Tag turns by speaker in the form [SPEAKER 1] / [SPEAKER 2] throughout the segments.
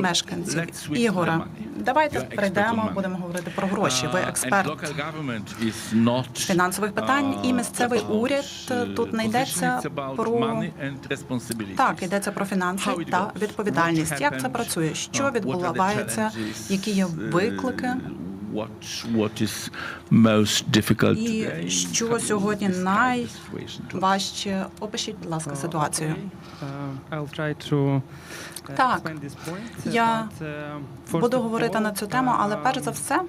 [SPEAKER 1] Мешканців. Ігоре, давайте
[SPEAKER 2] money.
[SPEAKER 1] будемо говорити про гроші. Ви
[SPEAKER 2] Uh,
[SPEAKER 1] експерт фінансових питань, і
[SPEAKER 2] uh,
[SPEAKER 1] місцевий уряд
[SPEAKER 2] uh,
[SPEAKER 1] тут не йдеться про так, йдеться про фінанси та відповідальність. Як це працює? Що відбувається? Які є виклики?
[SPEAKER 2] What, what is most difficult
[SPEAKER 1] І
[SPEAKER 2] today,
[SPEAKER 1] що сьогодні найважче? Опишіть, будь ласка, ситуацію.
[SPEAKER 3] Uh, I'll try to, uh,
[SPEAKER 1] Так,
[SPEAKER 3] uh,
[SPEAKER 1] я
[SPEAKER 3] uh,
[SPEAKER 1] Буду говорити на цю тему, але перш за
[SPEAKER 3] um,
[SPEAKER 1] все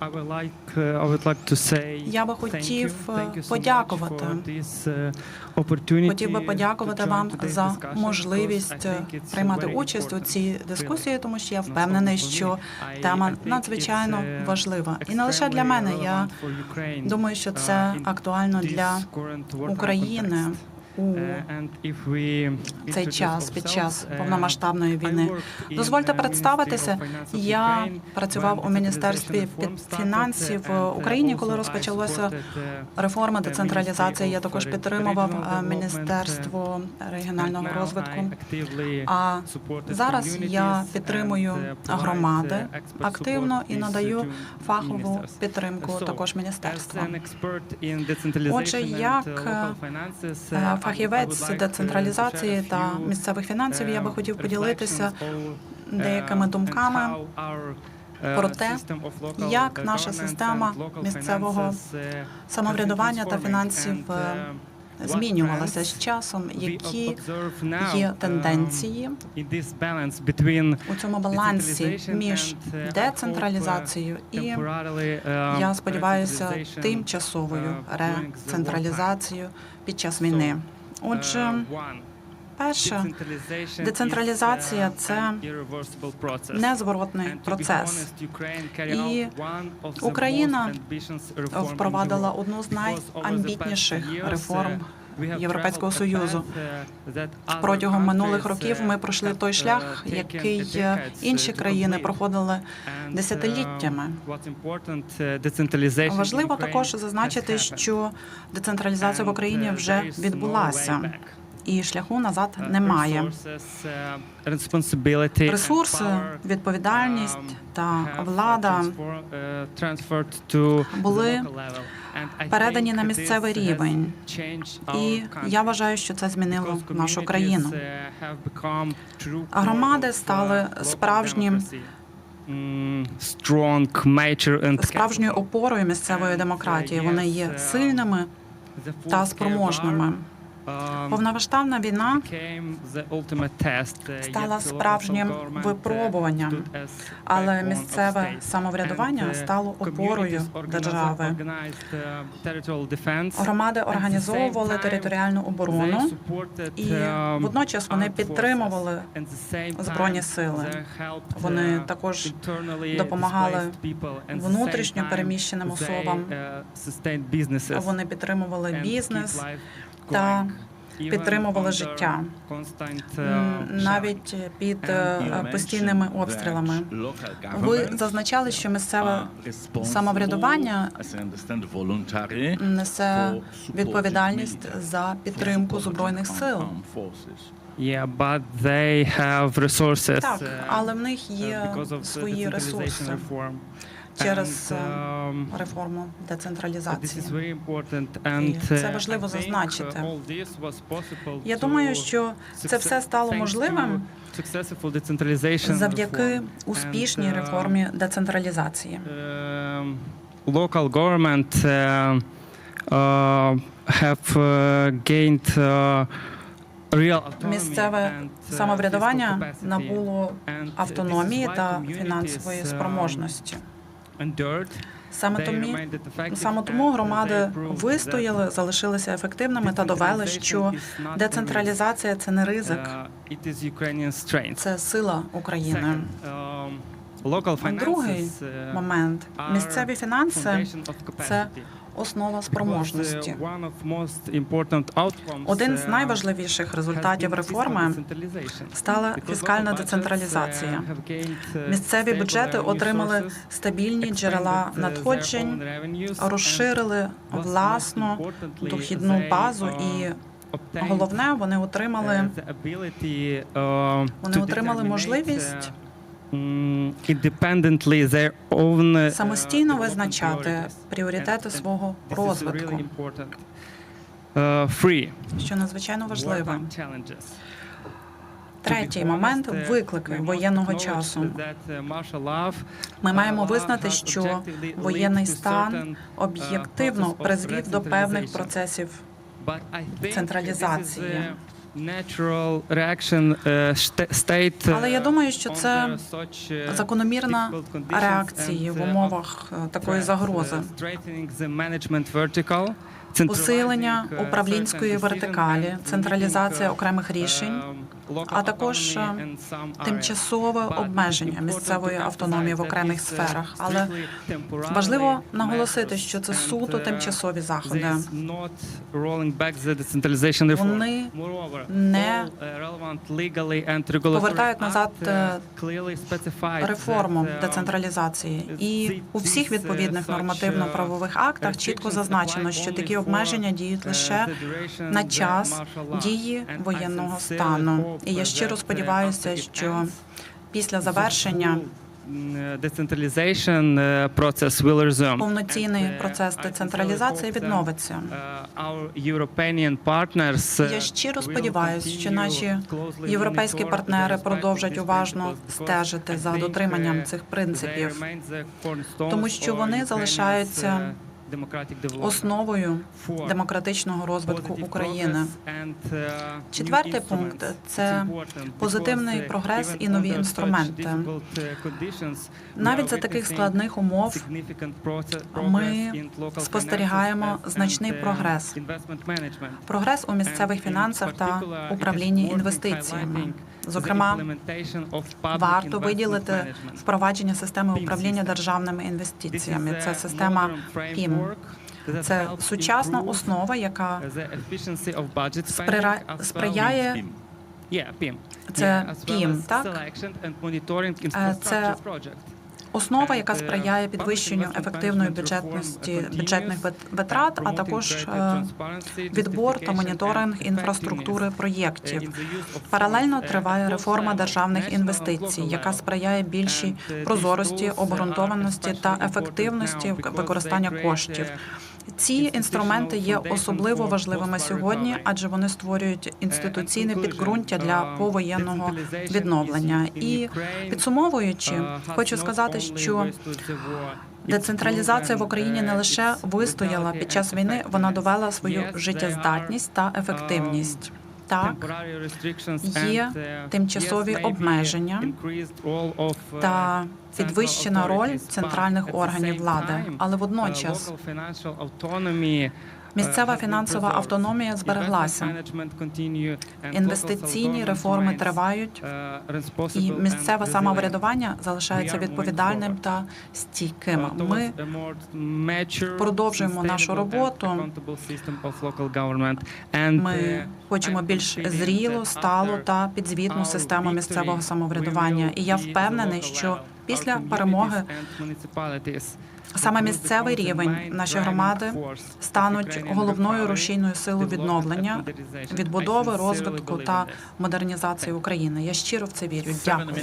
[SPEAKER 3] Uh,
[SPEAKER 1] Я би хотів, е, подякувати.
[SPEAKER 3] uh,
[SPEAKER 1] Хотів би подякувати вам за можливість приймати участь у цій дискусії, тому що я впевнений, що тема надзвичайно
[SPEAKER 3] uh,
[SPEAKER 1] важлива. І не лише для мене. Я думаю, що
[SPEAKER 3] uh,
[SPEAKER 1] це актуально для України
[SPEAKER 3] Uh,
[SPEAKER 1] цей час під час
[SPEAKER 3] uh,
[SPEAKER 1] повномасштабної війни. Дозвольте
[SPEAKER 3] uh,
[SPEAKER 1] представитися. Я працював у міністерстві фінансів в Україні, коли
[SPEAKER 3] uh,
[SPEAKER 1] реформи
[SPEAKER 3] uh,
[SPEAKER 1] децентралізації. Я також підтримував е, міністерство регіонального розвитку. А зараз я підтримую
[SPEAKER 3] uh,
[SPEAKER 1] громади
[SPEAKER 3] uh,
[SPEAKER 1] активно і надаю фахову підтримку також міністерства. Отже, як,
[SPEAKER 3] uh,
[SPEAKER 1] е,
[SPEAKER 3] uh,
[SPEAKER 1] Е, Фахівець
[SPEAKER 3] uh,
[SPEAKER 1] децентралізації та місцевих фінансів я би
[SPEAKER 3] uh,
[SPEAKER 1] хотів поділитися деякими
[SPEAKER 3] uh,
[SPEAKER 1] думками
[SPEAKER 3] uh,
[SPEAKER 1] про те, як
[SPEAKER 3] uh,
[SPEAKER 1] наша система місцевого
[SPEAKER 3] uh,
[SPEAKER 1] самоврядування та фінансів е,
[SPEAKER 3] uh,
[SPEAKER 1] змінювалася з часом, які є
[SPEAKER 3] um,
[SPEAKER 1] тенденції у цьому балансі між
[SPEAKER 3] uh, uh,
[SPEAKER 1] децентралізацією і
[SPEAKER 3] uh,
[SPEAKER 1] я сподіваюся тимчасовою
[SPEAKER 3] uh,
[SPEAKER 1] рецентралізацією під час війни. Отже,
[SPEAKER 3] Uh,
[SPEAKER 1] перше, децентралізація
[SPEAKER 3] uh,
[SPEAKER 1] це незворотний процес. І Україна Впровадила одну з найамбітніших реформ
[SPEAKER 3] uh,
[SPEAKER 1] Європейського Союзу.
[SPEAKER 3] uh,
[SPEAKER 1] Протягом минулих років
[SPEAKER 3] uh,
[SPEAKER 1] ми пройшли той
[SPEAKER 3] uh,
[SPEAKER 1] шлях, який інші країни проходили десятиліттями.
[SPEAKER 3] in
[SPEAKER 1] Важливо також зазначити, що децентралізація в Україні вже відбулася. І шляху назад
[SPEAKER 3] Uh,
[SPEAKER 1] немає.
[SPEAKER 3] uh,
[SPEAKER 1] Ресурси, відповідальність
[SPEAKER 3] um,
[SPEAKER 1] та
[SPEAKER 3] uh,
[SPEAKER 1] влада
[SPEAKER 3] uh,
[SPEAKER 1] були передані на місцевий рівень. І я вважаю, що це змінило нашу країну.
[SPEAKER 3] uh,
[SPEAKER 1] Громади
[SPEAKER 3] uh,
[SPEAKER 1] стали справжнім.
[SPEAKER 3] Mm,
[SPEAKER 1] Справжньою опорою місцевої демократії.
[SPEAKER 3] uh,
[SPEAKER 1] Вони є
[SPEAKER 3] uh,
[SPEAKER 1] сильними та спроможними.
[SPEAKER 3] Um,
[SPEAKER 1] Повномасштабна війна
[SPEAKER 3] uh,
[SPEAKER 1] стала справжнім
[SPEAKER 3] uh,
[SPEAKER 1] випробуванням, але місцеве самоврядування
[SPEAKER 3] uh,
[SPEAKER 1] стало опорою держави.
[SPEAKER 3] uh.
[SPEAKER 1] Громади організовували територіальну оборону, і
[SPEAKER 3] um,
[SPEAKER 1] водночас вони підтримували збройні сили. Вони
[SPEAKER 3] uh,
[SPEAKER 1] також допомагали внутрішньо переміщеним особам.
[SPEAKER 3] uh,
[SPEAKER 1] Вони підтримували бізнес та підтримували життя.
[SPEAKER 3] uh,
[SPEAKER 1] навіть під е, постійними обстрілами. Ви зазначали, що місцеве самоврядування несе відповідальність за підтримку збройних сил.
[SPEAKER 3] Yeah, but they have resources.
[SPEAKER 1] Так,
[SPEAKER 3] uh,
[SPEAKER 1] але в них
[SPEAKER 3] uh,
[SPEAKER 1] є свої ресурси
[SPEAKER 3] reform.
[SPEAKER 1] Через е,
[SPEAKER 3] um,
[SPEAKER 1] реформу децентралізації. це
[SPEAKER 3] uh,
[SPEAKER 1] важливо
[SPEAKER 3] uh,
[SPEAKER 1] зазначити. Я думаю, що це все стало можливим завдяки успішній
[SPEAKER 3] uh,
[SPEAKER 1] реформі децентралізації.
[SPEAKER 3] um, local government uh, uh, have uh, gained uh,
[SPEAKER 1] Місцеве
[SPEAKER 3] uh,
[SPEAKER 1] самоврядування набуло автономії та фінансової
[SPEAKER 3] um,
[SPEAKER 1] спроможності. Саме тому саме тому громади вистояли, залишилися ефективними та довели, що децентралізація це не ризик,
[SPEAKER 3] Uh,
[SPEAKER 1] це сила України.
[SPEAKER 3] Um,
[SPEAKER 1] Другий
[SPEAKER 3] uh,
[SPEAKER 1] момент місцеві фінанси це. Основа спроможності.
[SPEAKER 3] uh,
[SPEAKER 1] Один з
[SPEAKER 3] uh,
[SPEAKER 1] найважливіших результатів реформи стала фіскальна
[SPEAKER 3] uh,
[SPEAKER 1] децентралізація.
[SPEAKER 3] uh,
[SPEAKER 1] Місцеві бюджети отримали стабільні джерела
[SPEAKER 3] uh,
[SPEAKER 1] надходжень, розширили власну дохідну базу
[SPEAKER 3] uh,
[SPEAKER 1] і головне, вони
[SPEAKER 3] uh,
[SPEAKER 1] отримали
[SPEAKER 3] uh,
[SPEAKER 1] вони отримали можливість
[SPEAKER 3] uh, independently their own uh,
[SPEAKER 1] Самостійно визначати пріоритети свого розвитку.
[SPEAKER 3] Uh, Free.
[SPEAKER 1] що надзвичайно важливо. Третій момент
[SPEAKER 3] uh,
[SPEAKER 1] виклики воєнного часу.
[SPEAKER 3] uh,
[SPEAKER 1] Ми
[SPEAKER 3] uh,
[SPEAKER 1] маємо визнати, що воєнний стан
[SPEAKER 3] uh,
[SPEAKER 1] об'єктивно призвів до певних процесів централізації.
[SPEAKER 3] Natural reaction, uh, st- state, uh,
[SPEAKER 1] Але я думаю, що це
[SPEAKER 3] uh,
[SPEAKER 1] закономірна
[SPEAKER 3] and,
[SPEAKER 1] в
[SPEAKER 3] uh,
[SPEAKER 1] умовах е, такої загрози.
[SPEAKER 3] uh,
[SPEAKER 1] Посилення
[SPEAKER 3] uh,
[SPEAKER 1] управлінської вертикалі, централізація
[SPEAKER 3] uh,
[SPEAKER 1] окремих рішень,
[SPEAKER 3] um,
[SPEAKER 1] а також е, тимчасове обмеження місцевої автономії в окремих
[SPEAKER 3] uh,
[SPEAKER 1] сферах. Але важливо наголосити, що це суто
[SPEAKER 3] uh,
[SPEAKER 1] тимчасові заходи. Вони не
[SPEAKER 3] uh,
[SPEAKER 1] повертають назад, е,
[SPEAKER 3] uh,
[SPEAKER 1] реформу
[SPEAKER 3] uh,
[SPEAKER 1] децентралізації. І у всіх
[SPEAKER 3] uh,
[SPEAKER 1] відповідних
[SPEAKER 3] uh,
[SPEAKER 1] нормативно-правових актах чітко зазначено, що такі обмеження діють
[SPEAKER 3] uh,
[SPEAKER 1] лише на час дії воєнного стану. І я щиро
[SPEAKER 3] uh,
[SPEAKER 1] сподіваюся, що після завершення
[SPEAKER 3] mm, uh, process will resume.
[SPEAKER 1] повноцінний
[SPEAKER 3] uh,
[SPEAKER 1] процес децентралізації відновиться.
[SPEAKER 3] uh, uh,
[SPEAKER 1] Я щиро сподіваюся, що наші європейські партнери продовжать уважно стежити за дотриманням
[SPEAKER 3] uh,
[SPEAKER 1] цих принципів, тому що вони залишаються
[SPEAKER 3] uh.
[SPEAKER 1] Основою демократичного розвитку України.
[SPEAKER 3] uh,
[SPEAKER 1] Четвертий пункт це позитивний
[SPEAKER 3] uh,
[SPEAKER 1] прогрес і нові інструменти.
[SPEAKER 3] uh,
[SPEAKER 1] Навіть за таких складних умов ми спостерігаємо значний
[SPEAKER 3] uh,
[SPEAKER 1] прогрес. Прогрес у місцевих фінансах та управлінні інвестиціями. Зокрема, варто виділити впровадження системи управління державними інвестиціями. Це система PIM. Це сучасна основа, яка сприяє. Це PIM, так? Е, це. Основа, яка
[SPEAKER 3] uh,
[SPEAKER 1] сприяє підвищенню ефективної бюджетності бюджетних витрат, а також е, відбор та моніторинг інфраструктури проєктів. Паралельно триває реформа державних інвестицій, яка сприяє більшій прозорості, обґрунтованості та ефективності використання коштів. Ці інструменти є особливо важливими сьогодні, адже вони створюють інституційне
[SPEAKER 3] and conclusion,
[SPEAKER 1] підґрунтя для
[SPEAKER 3] uh,
[SPEAKER 1] повоєнного відновлення. І підсумовуючи,
[SPEAKER 3] uh,
[SPEAKER 1] хочу сказати, що Децентралізація в Україні не лише вистояла під час війни, вона довела свою життєздатність та ефективність. Так, є
[SPEAKER 3] uh,
[SPEAKER 1] тимчасові обмеження
[SPEAKER 3] uh,
[SPEAKER 1] та підвищена роль центральних органів влади, але
[SPEAKER 3] uh,
[SPEAKER 1] водночас
[SPEAKER 3] uh,
[SPEAKER 1] місцева фінансова автономія збереглася. Інвестиційні реформи тривають,
[SPEAKER 3] uh,
[SPEAKER 1] і місцеве самоврядування залишається відповідальним та стійким.
[SPEAKER 3] uh,
[SPEAKER 1] Ми продовжуємо нашу роботу. Ми
[SPEAKER 3] uh,
[SPEAKER 1] хочемо більш зрілу, сталу та підзвітну систему місцевого самоврядування. І я впевнений, що. Після перемоги саме місцевий рівень, наші громади стануть головною рушійною силою відновлення, відбудови, розвитку та модернізації України. Я щиро в це вірю. Дякую.